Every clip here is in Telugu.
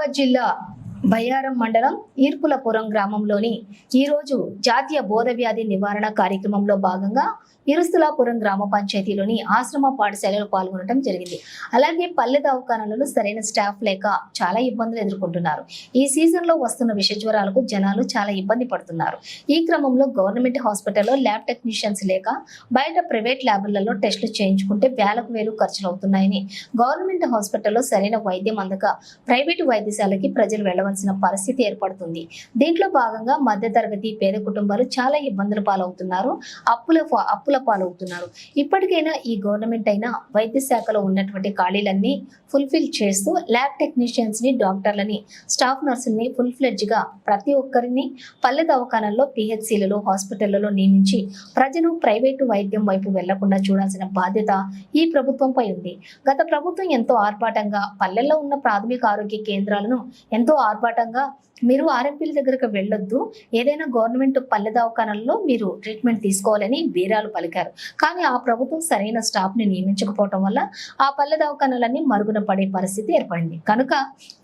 మహబూబాబాద్ జిల్లా బయ్యారం మండలం ఈర్పులపురం గ్రామంలోని ఈరోజు జాతీయ బోధ వ్యాధి నివారణ కార్యక్రమంలో భాగంగా కిరుస్తులాపురం గ్రామ పంచాయతీలోని ఆశ్రమ పాఠశాలలో పాల్గొనడం జరిగింది. అలాగే పల్లె దవాఖానాలలో సరైన స్టాఫ్ లేక చాలా ఇబ్బందులు ఎదుర్కొంటున్నారు. ఈ సీజన్లో వస్తున్న విష జ్వరాలకు జనాలు చాలా ఇబ్బంది పడుతున్నారు. ఈ క్రమంలో గవర్నమెంట్ హాస్పిటల్లో ల్యాబ్ టెక్నీషియన్స్ లేక బయట ప్రైవేట్ ల్యాబ్లలో టెస్టులు చేయించుకుంటే వేలకు వేలు ఖర్చులు అవుతున్నాయని గవర్నమెంట్ హాస్పిటల్లో సరైన వైద్యం అందక ప్రైవేటు వైద్యశాలకి ప్రజలు వెళ్ళవలసిన పరిస్థితి ఏర్పడుతుంది. దీంట్లో భాగంగా మధ్యతరగతి పేద కుటుంబాలు చాలా ఇబ్బందుల పాలవుతున్నారు. అప్పుల అప్పుల పాలవుతున్నారు. ఇప్పటికైనా ఈ గవర్నమెంట్ అయినా వైద్య శాఖలో ఉన్నటువంటి ఖాళీలన్నీ ఫుల్ఫిల్ చేస్తూ ల్యాబ్ టెక్నీషియన్స్ని డాక్టర్లని స్టాఫ్ నర్సుల్ని ఫుల్ ఫ్లెడ్జ్గా ప్రతి ఒక్కరిని పల్లె దవాఖానాల్లో పిహెచ్సిలలో హాస్పిటళ్ళలో నియమించి ప్రజలు ప్రైవేటు వైద్యం వైపు వెళ్ళకుండా చూడాల్సిన బాధ్యత ఈ ప్రభుత్వంపై ఉంది. గత ప్రభుత్వం ఎంతో ఆర్భాటంగా పల్లెల్లో ఉన్న ప్రాథమిక ఆరోగ్య కేంద్రాలను ఎంతో ఆర్భాటంగా మీరు ఆర్ఎంపీల దగ్గరకు వెళ్ళొద్దు. ఏదైనా గవర్నమెంట్ పల్లె దవాఖానాల్లో మీరు ట్రీట్మెంట్ తీసుకోవాలని బీరాలు పలికారు. కానీ ఆ ప్రభుత్వం సరైన స్టాఫ్ని నియమించకపోవటం వల్ల ఆ పల్లె దవాఖానాలన్నీ మరుగున పడే పరిస్థితి ఏర్పడింది. కనుక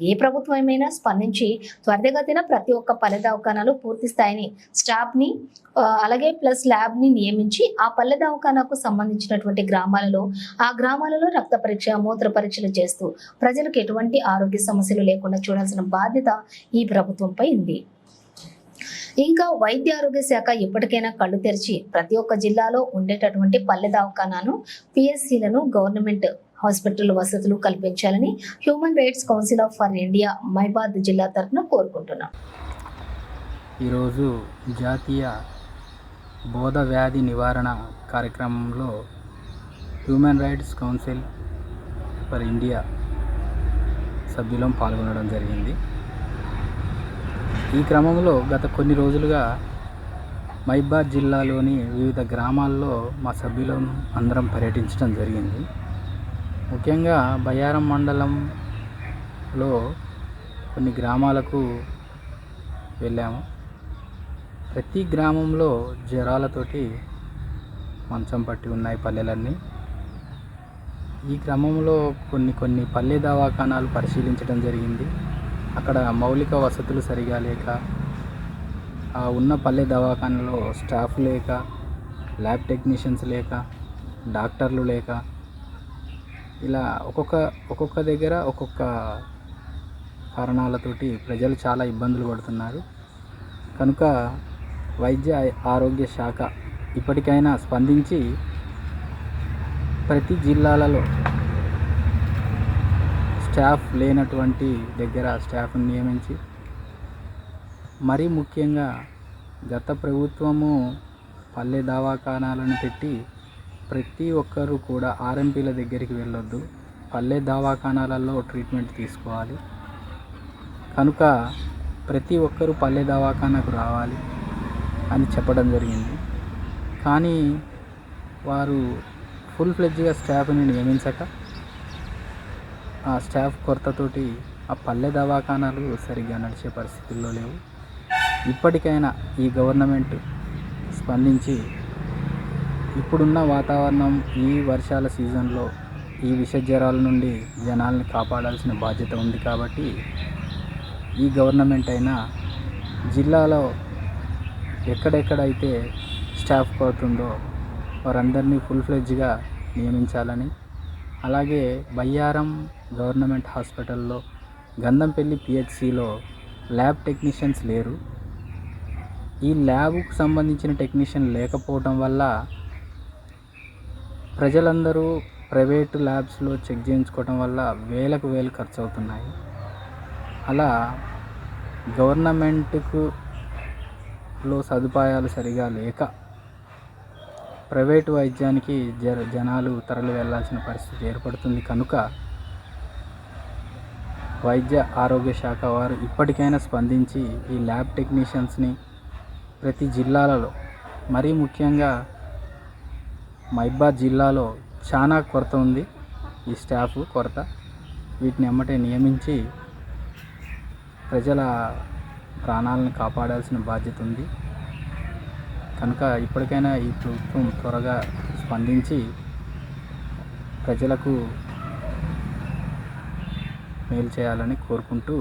ఏ ప్రభుత్వం ఏమైనా స్పందించి త్వరితగతిన ప్రతి ఒక్క పల్లె దవాఖానాలు పూర్తి స్థాయిని స్టాఫ్ని అలాగే ప్లస్ ల్యాబ్ని నియమించి ఆ పల్లె దవాఖానాకు సంబంధించినటువంటి గ్రామాలలో ఆ గ్రామాలలో రక్త పరీక్ష మూత్ర పరీక్షలు చేస్తూ ప్రజలకు ఎటువంటి ఆరోగ్య సమస్యలు లేకుండా చూడాల్సిన బాధ్యత ఈ ప్రభుత్వంపై ఉంది. ఇంకా వైద్య ఆరోగ్య శాఖ ఎప్పటికైనా కళ్ళు తెరిచి ప్రతి ఒక్క జిల్లాలో ఉండేటటువంటి పల్లె దవాఖానాను పిఎస్సీలను గవర్నమెంట్ హాస్పిటల్ వసతులు కల్పించాలని human rights council of for India మైబాద్ జిల్లా తరఫున కోరుకుంటున్నాం. ఈరోజు జాతీయ బోధ వ్యాధి నివారణ కార్యక్రమంలో human rights council for India సభ్యులం పాల్గొనడం జరిగింది. ఈ క్రమంలో గత కొన్ని రోజులుగా మైబాద్ జిల్లాలోని వివిధ గ్రామాల్లో మా సభ్యులం అందరం పర్యటించడం జరిగింది. ముఖ్యంగా బయ్యారం మండలంలో కొన్ని గ్రామాలకు వెళ్ళాము. ప్రతి గ్రామంలో జ్వరాలతోటి మంచం పట్టి ఉన్నాయి పల్లెలన్నీ. ఈ క్రమంలో కొన్ని కొన్ని పల్లె దవాఖానాలు పరిశీలించడం జరిగింది. అక్కడ మౌలిక వసతులు సరిగా లేక ఆ ఉన్న పల్లె దవాఖానలో స్టాఫ్ లేక ల్యాబ్ టెక్నీషియన్స్ లేక డాక్టర్లు లేక ఇలా ఒక్కొక్క ఒక్కొక్క దగ్గర ఒక్కొక్క కారణాలతోటి ప్రజలు చాలా ఇబ్బందులు పడుతున్నారు. కనుక వైద్య ఆరోగ్య శాఖ ఇప్పటికైనా స్పందించి ప్రతి జిల్లాలలో స్టాఫ్ లేనటువంటి దగ్గర స్టాఫ్ని నియమించి మరీ ముఖ్యంగా గత ప్రభుత్వము పల్లె దవాఖానాలను పెట్టి ప్రతి ఒక్కరూ కూడా ఆర్ఎంపీల దగ్గరికి వెళ్ళొద్దు. పల్లె దవాఖానాలలో ట్రీట్మెంట్ తీసుకోవాలి. కనుక ప్రతి ఒక్కరూ పల్లె దవాఖానాకు రావాలి అని చెప్పడం జరిగింది. కానీ వారు ఫుల్ ఫ్లెడ్జ్గా స్టాఫ్ని నియమించక ఆ స్టాఫ్ కొరతతోటి ఆ పల్లె దవాఖానాలు సరిగ్గా నడిచే పరిస్థితుల్లో లేవు. ఇప్పటికైనా ఈ గవర్నమెంట్ స్పందించి ఇప్పుడున్న వాతావరణం ఈ వర్షాల సీజన్లో ఈ విష జ్వరాల నుండి జనాల్ని కాపాడాల్సిన బాధ్యత ఉంది కాబట్టి ఈ గవర్నమెంట్ అయినా జిల్లాలో ఎక్కడెక్కడైతే స్టాఫ్ కొడుతుందో వారందరినీ ఫుల్ ఫ్లెడ్జ్గా నియమించాలని అలాగే బయ్యారం గవర్నమెంట్ హాస్పిటల్లో గంధంపల్లి పిహెచ్సిలో ల్యాబ్ టెక్నీషియన్స్ లేరు. ఈ ల్యాబ్కు సంబంధించిన టెక్నీషియన్ లేకపోవడం వల్ల ప్రజలందరూ ప్రైవేటు ల్యాబ్స్లో చెక్ చేయించుకోవడం వల్ల వేలకు వేలు ఖర్చు అవుతున్నాయి అలా గవర్నమెంట్కు లో సదుపాయాలు సరిగా లేక ప్రైవేటు వైద్యానికి జ జనాలు తరలి వెళ్ళాల్సిన పరిస్థితి ఏర్పడుతుంది. కనుక వైద్య ఆరోగ్య శాఖ వారు ఇప్పటికైనా స్పందించి ఈ ల్యాబ్ టెక్నీషియన్స్ని ప్రతి జిల్లాలలో మరీ ముఖ్యంగా మైబాద్ జిల్లాలో చాలా కొరత ఉంది. ఈ స్టాఫ్ కొరత వీటిని ఎమ్మటే నియమించి ప్రజల ప్రాణాలను కాపాడాల్సిన బాధ్యత ఉంది. కనుక ఇప్పటికైనా ఈ ప్రభుత్వం త్వరగా స్పందించి ప్రజలకు మేలు చేయాలని కోరుకుంటూ